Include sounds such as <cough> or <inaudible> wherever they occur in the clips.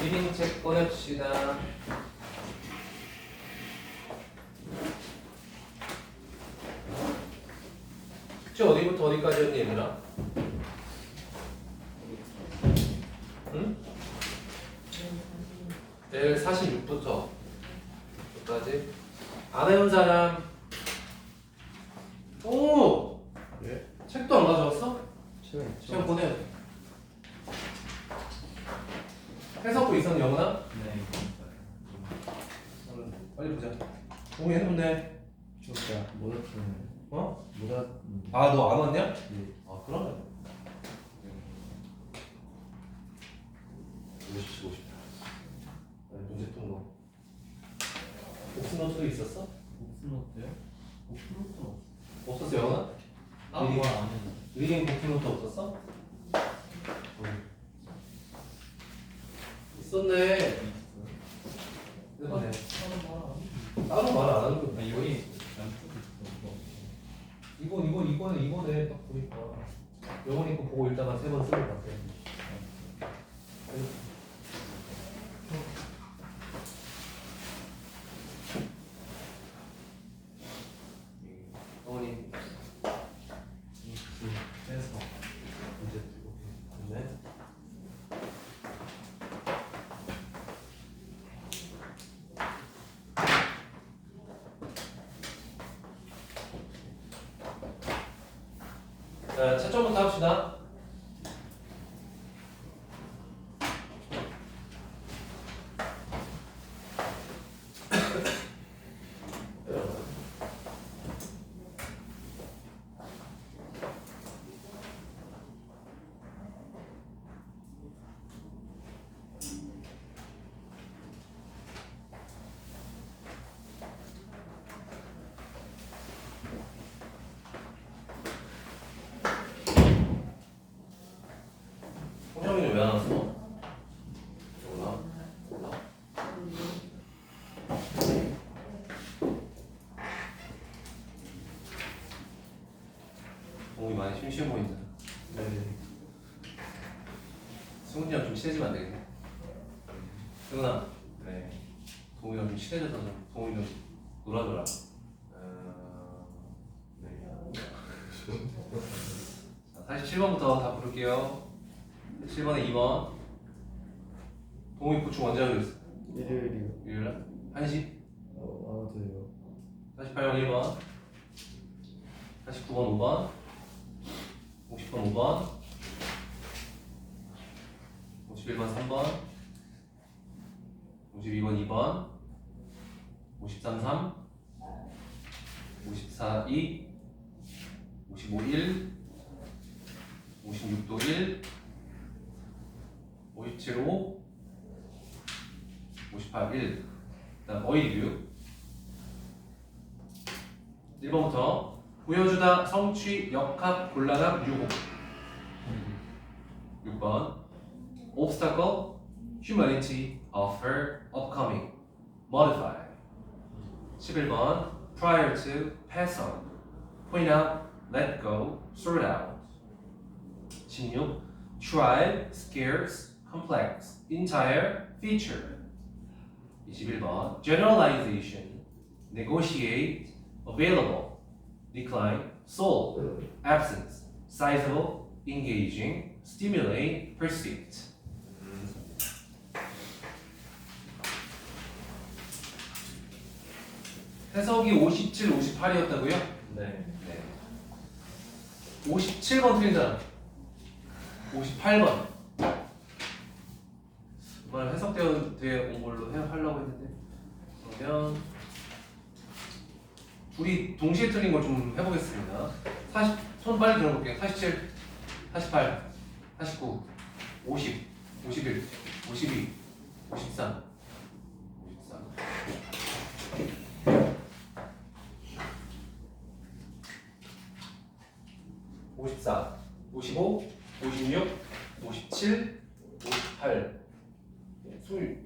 리딩책 꺼냅시다. 숙제 어디부터 어디까지였니 얘들아? 응? 내일 46부터 여기까지 안 해온 사람 오! 예? 책도 안 가져왔어? 시간 시간 보내야 돼 해석도 있었니 영훈아? 네. 빨리 보자 동이 해놓네 진짜 못 왔으면 어? 못 왔. 아 너 안 왔냐? 네. 아 그러면 50, 50. 문제 통로 옥스노트도 있었어? 복수노트요? 복수노트 없었어 영훈아? 아, 미리- 뭐안 해. 리딩 복스노트 없었어? 있었네 이번에 따로 말 안 하는 거 아, 여기 양쪽에 있어. 이건 이건 이거는 이거네 딱 보니까 영훈이 거 보고 일단은 세번 쓰는 것 같아 영훈이 해서 문제 오케이 됐네 자, 채점부터 합시다. 홍정이는 왜 안 왔어? 몰라. 몰라. 심심해 보인다. 네. 승훈이랑 좀 친해지면 안 되겠네. 승훈아, 그래. 동이랑 좀 친해져서 좀 동이 좀 놀아줘라. 어, 네. <laughs> 자, 47번부터 다 부를게요. 7번에 2번. 동이 보충 언제 하기로 했어? 일요일이요. 일요일날? 1시? 어, 아, 돼요. 48번 1번. 49번 5번. 50번 5번. 51번 3번. 52번 2번. 53 3. 54 2. 55 1. 56도 1. 57 5. 58 1. 그다음 어이류 1번부터 보여주다 성취 역합 곤란함 유혹 6번 obstacle humanity offer upcoming modify 11번 prior to pass on point out let go sort out 16 tried scarce complex entire feature 21번 generalization negotiate available, decline, sold, absence, sizable, engaging, stimulate, perceived. 해석이 57, 58이었다고요? 네. 네. 57번 틀린 사람. 58번. 이번에 해석되어 되어 온 걸로 해, 하려고 했는데 그러면 둘이 동시에 틀린 걸 좀 해보겠습니다. 40, 손 빨리 들어볼게요. 47, 48, 49, 50, 51, 52, 53, 53. 54, 55, 56, 57, 58, 29,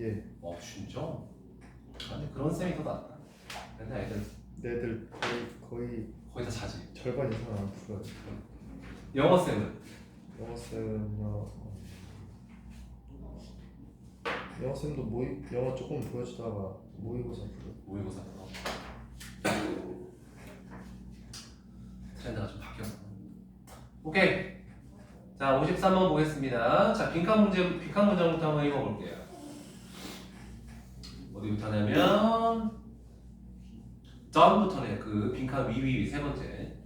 예. 어 진짜? 아니 그런 쌤이 더 낫다. 맨날 애들 내들 거의 거의 거의 다 자지. 절반 이상 안 풀어요. 영어 쌤은? 영어 쌤은요. 영어 쌤도 모의 영어 조금 보여주다가 모의고사 풀어요. 모의고사 풀어. 트렌드가 좀 바뀌었어. 오케이. 자, 53번 보겠습니다. 자, 빈칸 문제, 빈칸 문장부터 한번 읽어볼게요. 어디부터 하냐면, John부터네. 그 빈칸 위위 세 번째.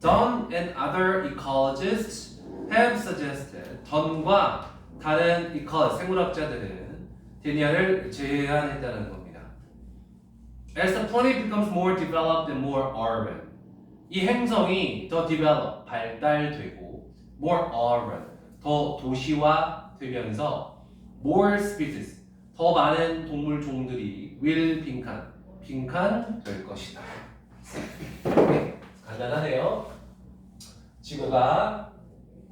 John and other ecologists have suggested. John과 다른 ecologist, 생물학자들은 데니아를 제안했다는 겁니다. As the planet becomes more developed and more urban, 이 행성이 더 develop, 발달되고 more urban, 더 도시화 되면서 more species, 더 많은 동물 종들이 will 빈칸, 빈칸 될 것이다. 네, 간단하네요. 지구가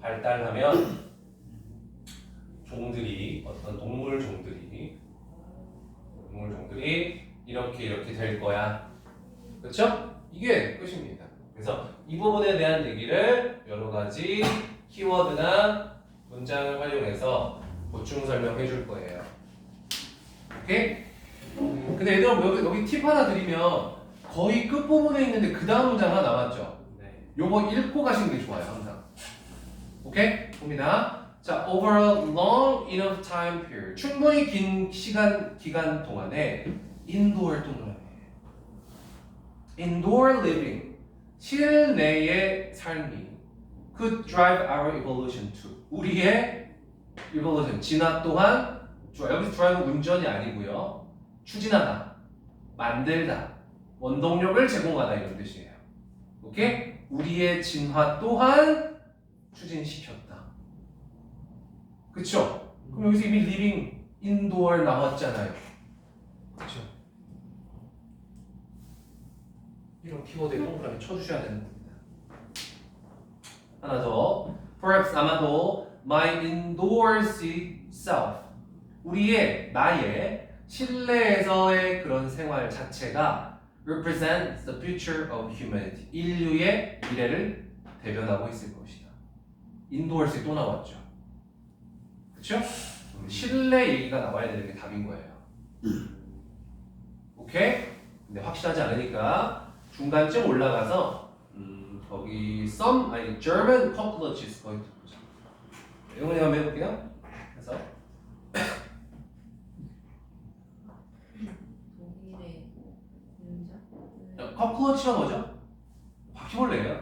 발달하면 종들이 어떤 동물 종들이 동물 종들이 이렇게 이렇게 될 거야. 그렇죠? 이게 끝입니다. 그래서 이 부분에 대한 얘기를 여러 가지 키워드나 문장을 활용해서 보충 설명해 줄 거예요. 오케이? 음, 근데 얘들아 여기, 여기 팁 하나 드리면 거의 끝부분에 있는데 그 다음 문장 하나 남았죠? 네. 요거 읽고 가시는 게 좋아요 항상. 오케이? 봅니다. 자, over a long enough time period. 충분히 긴 시간 기간 동안에 인도 활동을 하네. Indoor living. 실내의 삶이 could drive our evolution to. 우리의 evolution 진화 또한. 여기서 drive 운전이 아니고요. 추진하다, 만들다, 원동력을 제공하다 이런 뜻이에요. 오케이? 우리의 진화 또한 추진시켰다. 그쵸? 그럼 여기서 이미 living indoor 나왔잖아요. 그쵸? 이런 키워드에 동그라미 쳐주셔야 되는 겁니다. 하나 더. Perhaps 아마도 my indoorsy self. 우리의 나의 실내에서의 그런 생활 자체가 represents the future of humanity. 인류의 미래를 대변하고 있을 것이다. 인도어스에 또 나왔죠. 그렇죠? 실내 얘기가 나와야 되는 게 답인 거예요. 오케이? 근데 확실하지 않으니까 중간쯤 올라가서 음, 거기 some 아니 German cockroaches 거기 좀 보자. 영원히 한번 해볼게요. 그래서 독일의 문장? Cockroach가 뭐죠? 바퀴벌레예요.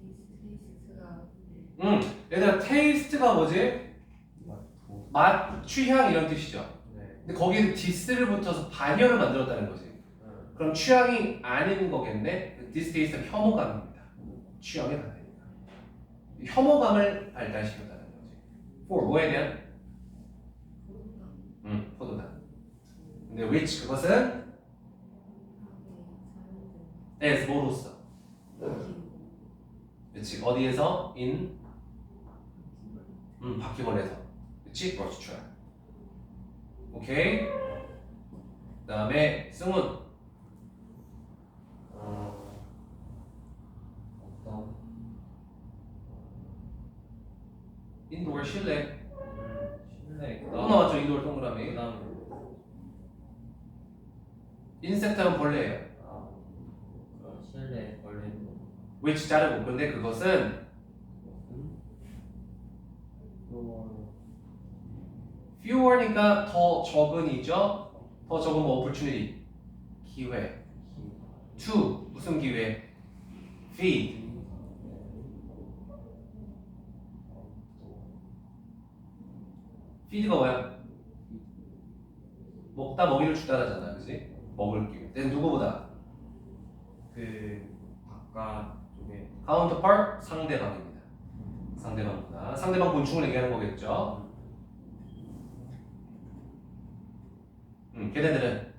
디스테이스트가 음, 얘들아 테이스트가 뭐지? 맛, 취향 이런 뜻이죠. 네. 근데 거기에 디스를 붙여서 반열을 만들었다는 거지. 그럼 취향이 아닌 거겠네? 디스테이스는 혐오감입니다. 취향이 다르니까. 이 혐오감을 발달시켰다는 거지. for 뭐에 대한? 음, 포도당. 근데 which 그것은 as. 기후 그렇지. 어디에서? in 음, 바퀴벌레에서. 그렇지? 그렇지. 좋아. 오케이. 그 다음에 승훈. 어, 어떤 인도어 실내. 실내 또 나왔죠 인도어 동그라미. 그다음 인섹트는 벌레예요. 아 실내 거 which 자르고. 근데 그것은 또 fewer니까 더 적은이죠. 더 적은 뭐 opportunity 기회. to 무슨 기회? feed feed가 뭐야? 먹다 먹이를 주다라잖아, 그지? 먹을 게. 근데 누구보다? 그 바깥쪽에 counterpart 상대방입니다. 상대방보다 상대방 곤충을 얘기하는 거겠죠. 음, 걔네들은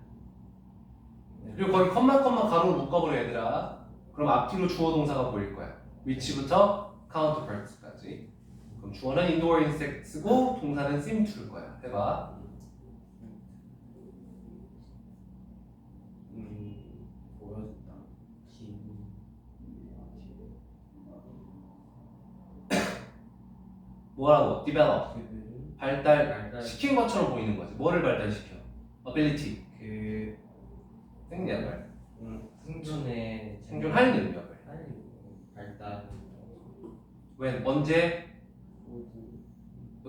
그리고 거기 컴마 컴마 가로를 묶어버려 얘들아. 그럼 앞뒤로 주어 동사가 보일 거야. 위치부터 counterpart까지. 그럼 주어는 indoor insects고 동사는 seem to일 거야. 해봐. 음 보여줬다 뭐라고? develop. 그들은 발달 발달 시킨 것처럼 보이는 거지. 뭐를 발달시켜? ability. 그 생략을. 음, 생존에 생존할 능력을. 할 발달 웬 언제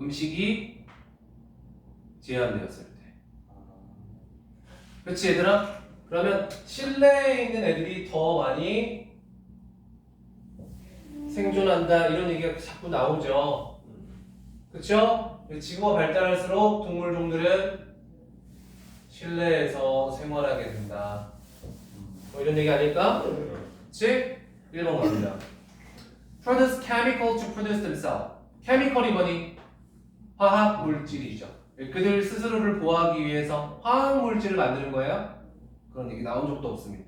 음식이 제한되었을 때. 아 그렇지 얘들아? 그러면 실내에 있는 애들이 더 많이 생존한다 이런 얘기가 자꾸 나오죠. 그렇죠? 지구가 발달할수록 동물 종들은 실내에서 생활하게 된다. 뭐 이런 얘기 아닐까? 그렇지? 1번 갑니다. Produce chemical to produce themselves. chemical이 뭐니? 화학 물질이죠. 그들 스스로를 보호하기 위해서 화학 물질을 만드는 거예요. 그런 얘기 나온 적도 없습니다.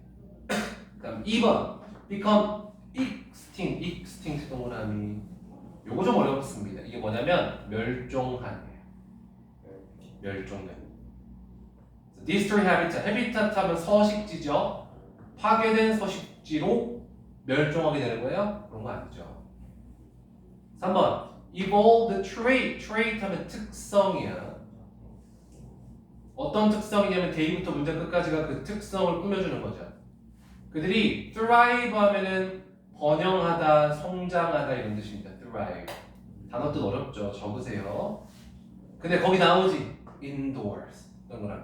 <coughs> 그다음 2번 become extinct, extinct 동그라미. 요거 좀 어렵습니다. 이게 뭐냐면 멸종한이에요. 멸종된. Destroy habitat. habitat 하면 서식지죠. 파괴된 서식지로 멸종하게 되는 거예요? 그런 거 아니죠. 3번 evolve the trait. trait 하면 특성이야. 어떤 특성이냐면 대의부터 문장 끝까지가 그 특성을 꾸며주는 거죠. 그들이 thrive 하면은 번영하다, 성장하다 이런 뜻입니다. thrive. 단어 뜻 어렵죠. 적으세요. 근데 거기 나오지 indoors 동그라미.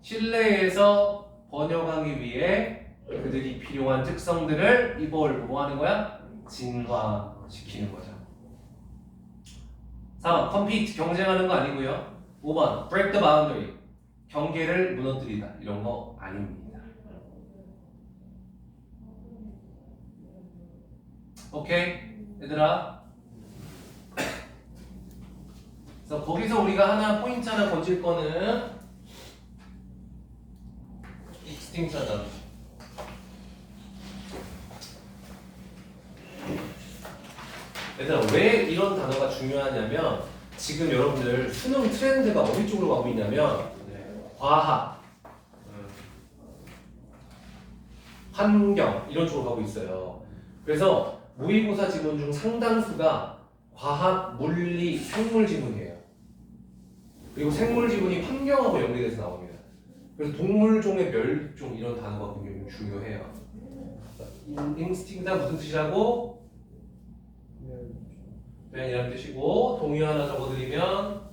실내에서 번영하기 위해 그들이 필요한 특성들을 evolve 뭐 하는 거야? 진화시키는 거죠. 4번 compete 경쟁하는 거 아니고요. 5번 break the boundary 경계를 무너뜨리다 이런 거 아닙니다. 오케이 얘들아. 그래서 거기서 우리가 하나 포인트 하나 건질 거는 extinction이다. 얘들아 왜 이런 단어가 중요하냐면 지금 여러분들 수능 트렌드가 어디 쪽으로 가고 있냐면 과학, 음, 환경 이런 쪽으로 가고 있어요. 그래서 모의고사 지문 중 상당수가 과학, 물리, 생물 지문이에요. 그리고 생물 지문이 환경하고 연계돼서 나옵니다. 그래서 동물종의 멸종 이런 단어가 굉장히 중요해요. 인스팅다 무슨 뜻이라고? 변이라는 뜻이고 동의 하나 적어드리면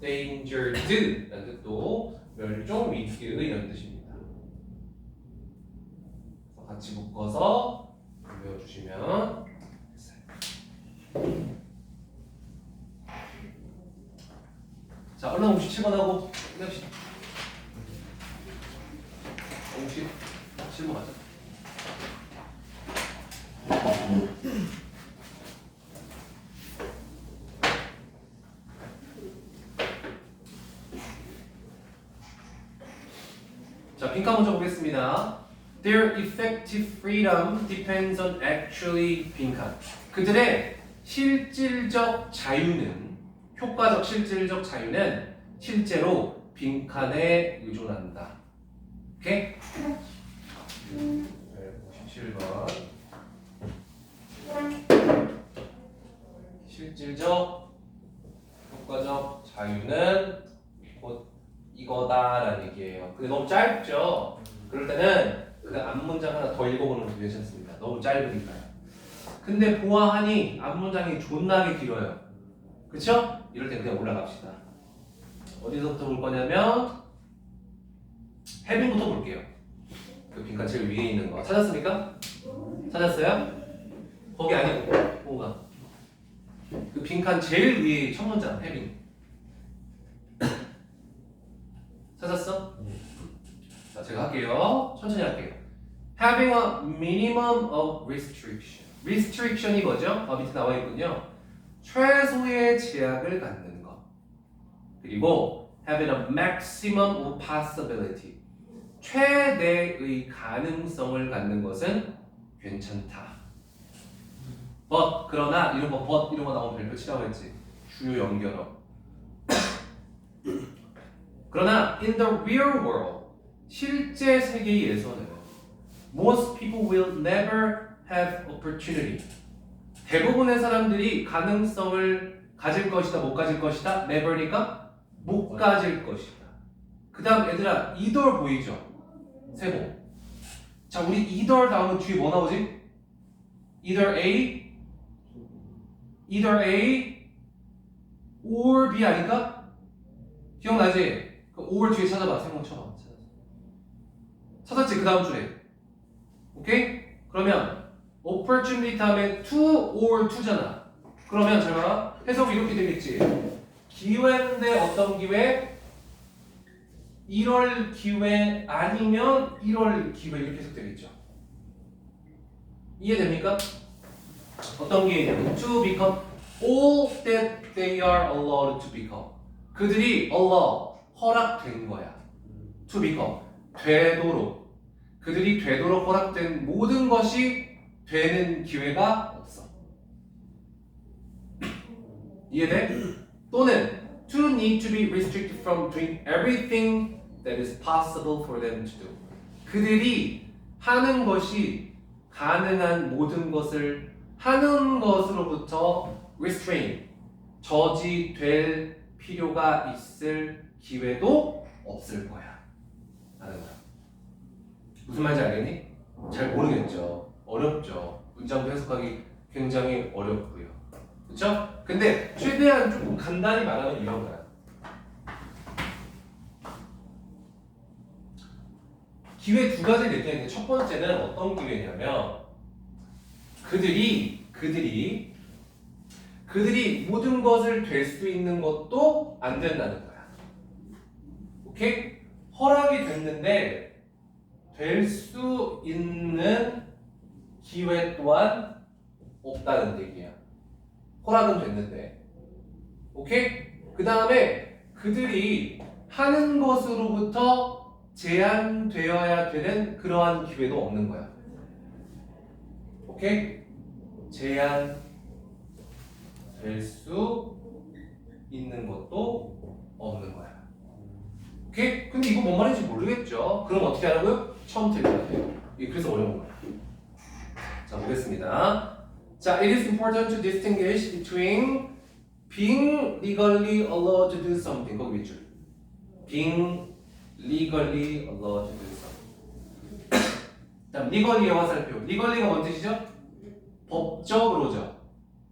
endangered라는 뜻도 멸종 위기 이런 뜻입니다. 같이 묶어서 외워주시면 됐어요. 자, 얼른 57번 하고 끝냅시다. 57번 가자. 자, 빈칸 먼저 보겠습니다. Their effective freedom depends on actually 빈칸. 그들의 실질적 자유는 효과적 실질적 자유는 실제로 빈칸에 의존한다. 오케이? 57번. 실질적 효과적 자유는 곧 이거다라는 얘기예요. 근데 너무 짧죠? 그럴 때는 그 앞문장 하나 더 읽어보는 것도 괜찮습니다. 너무 짧으니까요. 근데 보아하니 앞문장이 존나게 길어요. 그쵸? 이럴 때 그냥 올라갑시다. 어디서부터 볼 거냐면 해빙부터 볼게요. 그 빈칸 제일 위에 있는 거 찾았습니까? 찾았어요? 거기 아니고 뭐가 그 빈칸 제일 위에 첫 문장 having <laughs> 찾았어? 자 제가 할게요 천천히 할게요 having a minimum of restriction restriction이 뭐죠? 어, 밑에 나와 있군요 최소의 제약을 갖는 것 그리고 having a maximum of possibility 최대의 가능성을 갖는 것은 괜찮다. but 그러나 이런 거 but 이런 거 나오면 별표 치라고 했지. 주요 연결어. 그러나 in the real world 실제 세계에서는 most people will never have opportunity. 대부분의 사람들이 가능성을 가질 것이다, 못 가질 것이다. never니까 못 가질 것이다. 그다음 얘들아 either 보이죠? 세모. 자, 우리 either 다음은 뒤에 뭐 나오지? either A, either A or B 아닌가? 기억나지? 그 or 뒤에 찾아봐. 세모 쳐봐. 찾았지? 그 다음 줄에. 오케이? 그러면 opportunity 다음에 to or to잖아. 그러면 잘 봐. 해석이 이렇게 되겠지. 기회인데 어떤 기회? 1월 기회 아니면 1월 기회 이렇게 해석되겠죠. 이해됩니까? 어떤 기회냐면 to become all that they are allowed to become. 그들이 allow 허락된 거야. to become 되도록 그들이 되도록 허락된 모든 것이 되는 기회가 없어. 이해돼? 또는 to need to be restricted from doing everything that is possible for them to do. 그들이 하는 것이 가능한 모든 것을 하는 것으로부터 restrain, 저지될 필요가 있을 기회도 없을 거야. 라는 거야. 무슨 말인지 알겠니? 잘 모르겠죠. 어렵죠. 문장도 해석하기 굉장히 어렵고요. 그렇죠? 근데 최대한 조금 간단히 말하면 이런 거야. 기회 두 가지를 얘기했는데 첫 번째는 어떤 기회냐면 그들이 그들이 그들이 모든 것을 될 수 있는 것도 안 된다는 거야. 오케이? 허락이 됐는데 될 수 있는 기회 또한 없다는 얘기야. 허락은 됐는데. 오케이? 그 다음에 그들이 하는 것으로부터 제한되어야 되는 그러한 기회도 없는 거야. 오케이? 제한 될 수 있는 것도 없는 거야. 오케이? 근데 이거 뭔 말인지 모르겠죠? 그럼 어떻게 하라고요? 처음부터 읽어야. 이게 그래서 어려운 거야. 자, 보겠습니다. 자, it is important to distinguish between being legally allowed to do something. 거기 밑줄. being legally allowed to do something. 다음 legally 화살표. legally가 뭔 뜻이죠? 법적으로죠.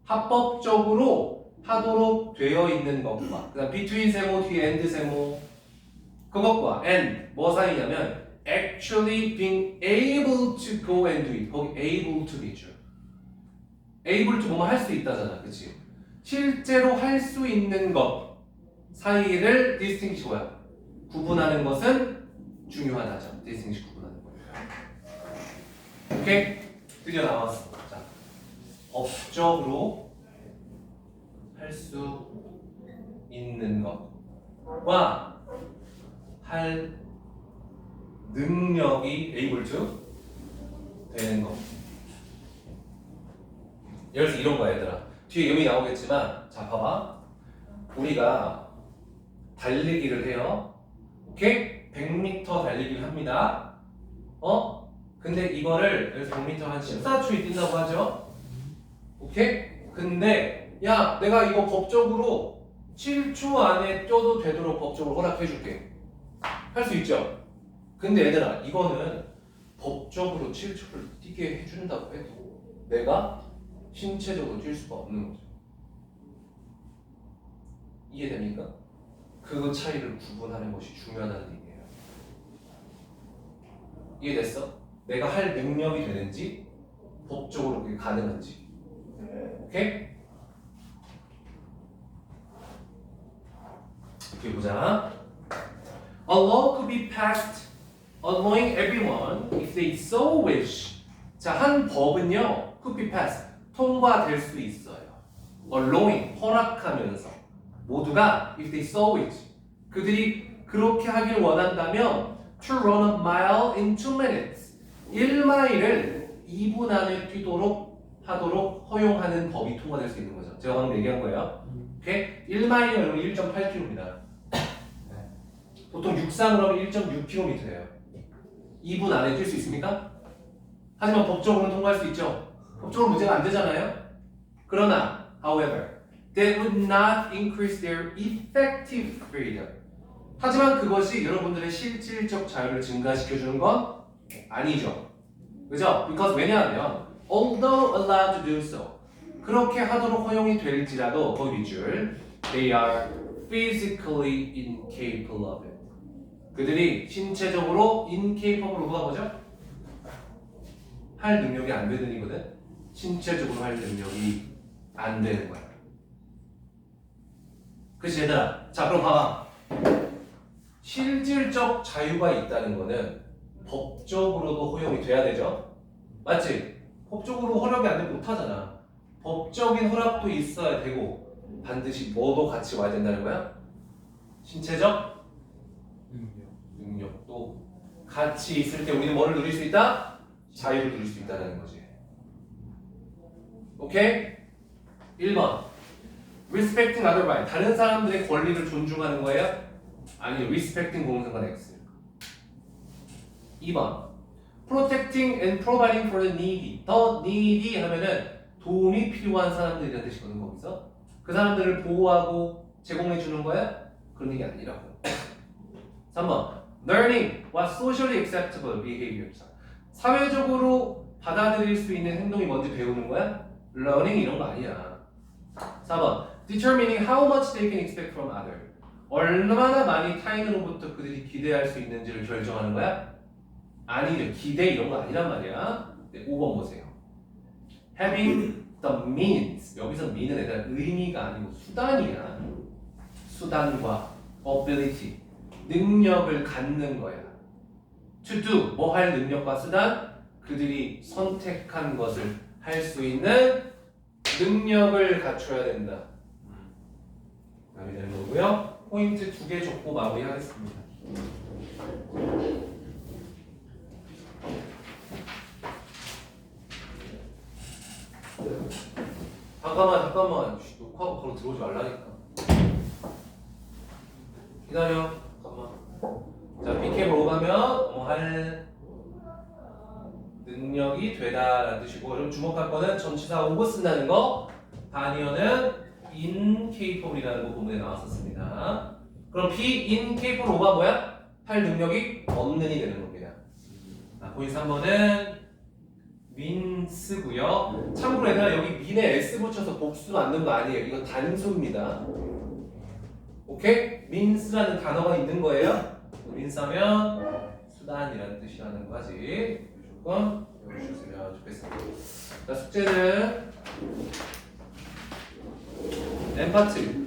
합법적으로 하도록 되어 있는 것과 그다음 between 세모 뒤에 and 세모 그것과 and 뭐 사이냐면 actually being able to go and do it. 거기 able to 있죠. able to 뭐뭐 할 수 있다잖아. 그치? 실제로 할 수 있는 것 사이를 distinguish 뭐야? 구분하는 것은 중요하다죠. distinguish 구분하는 거. 오케이? 드디어 나왔어. 자, 법적으로 할 수 있는 것과 할 능력이 able to 되는 것. 예를 들어서 이런 거야 얘들아 뒤에 음이 나오겠지만 자 봐봐 우리가 달리기를 해요 오케이? 100m 달리기를 합니다 어? 근데 이거를 여기서 100m 한 14초에 뛴다고 하죠 오케이? 근데 야 내가 이거 법적으로 7초 안에 뛰어도 되도록 법적으로 허락해 줄게 할 수 있죠 근데 얘들아 이거는 법적으로 7초를 뛰게 해준다고 해도 내가 신체적으로 뛸 수가 없는 거죠. 이해됩니까? 그 차이를 구분하는 것이 중요하다는 얘기예요. 이해됐어? 내가 할 능력이 되는지 법적으로 그게 가능한지 오케이? 이렇게 보자. A law could be passed allowing everyone, if they so wish. 자, 한 법은요, could be passed, 통과될 수 있어요. allowing, 허락하면서. 모두가, if they so wish. 그들이 그렇게 하길 원한다면, to run a mile in two minutes. 1마일을 2분 안에 뛰도록 하도록 허용하는 법이 통과될 수 있는 거죠. 제가 방금 얘기한 거예요. 오케이? 1마일이면 여러분 1.8km입니다. 보통 육상으로 하면 1.6km예요. 2분 안에 뛸 수 있습니까? 하지만 법적으로는 통과할 수 있죠. 법적으로 문제가 안 되잖아요. 그러나, however, that would not increase their effective freedom. 하지만 그것이 여러분들의 실질적 자유를 증가시켜주는 건 아니죠. 그죠? Because 왜냐하면 although allowed to do so 그렇게 하도록 허용이 될지라도 거기 밑줄 they are physically incapable of it. 그들이 신체적으로 incapable 뭐가 뭐죠? 할 능력이 안 되는 이거든. 신체적으로 할 능력이 안 되는 거야. 그치 얘들아? 자 그럼 봐봐. 실질적 자유가 있다는 거는 법적으로도 허용이 돼야 되죠. 맞지? 법적으로 허락이 안 되면 못하잖아. 법적인 허락도 있어야 되고 반드시 뭐도 같이 와야 된다는 거야? 신체적 능력도 같이 있을 때 우리는 뭐를 누릴 수 있다? 자유를 누릴 수 있다는 거지. 오케이? 1번. respecting other right. 다른 사람들의 권리를 존중하는 거예요? 아니, respecting 공상관 X. 2번. protecting and providing for the needy. the needy 하면은 도움이 필요한 사람들이라는 뜻이거든, 거기서. 그 사람들을 보호하고 제공해 주는 거야? 그런 얘기 아니라고. 3번. Learning what socially acceptable behaviors. 사회적으로 받아들일 수 있는 행동이 뭔지 배우는 거야? learning 이런 거 아니야. 4번. determining how much they can expect from others. 얼마나 많이 타인으로부터 그들이 기대할 수 있는지를 결정하는 거야? 아니죠. 기대 이런 거 아니란 말이야. 네, 5번 보세요. having the means. 여기서 mean은 애들 의미가 아니고 수단이야. 수단과 ability. 능력을 갖는 거야. to do. 뭐 할 능력과 수단? 그들이 선택한 것을 할 수 있는 능력을 갖춰야 된다. 라게 되는 거고요. 포인트 두개 줬고 마무리하겠습니다. 잠깐만 잠깐만 쉿, 녹화하고 바로 들어오지 말라니까 기다려 자 BK 보고 가면 뭐할 능력이 되다라는 뜻이고 그럼 주목할 거는 전치사 오고 쓴다는 거 다니어는 incapable이라는 거 부분에 나왔었습니다 그럼 be incapable 오가 뭐야? 할 능력이 없는이 되는 겁니다 자, 포인트 3번은 민스고요. 참고로 얘들아 여기 민에 s 붙여서 복수 만든 거 아니에요. 이거 단수입니다. 오케이? 민스라는 단어가 있는 거예요. 민스하면 수단이라는 뜻이라는 거지. 무조건 외워주셨으면 좋겠습니다. 자 숙제는 M 파트.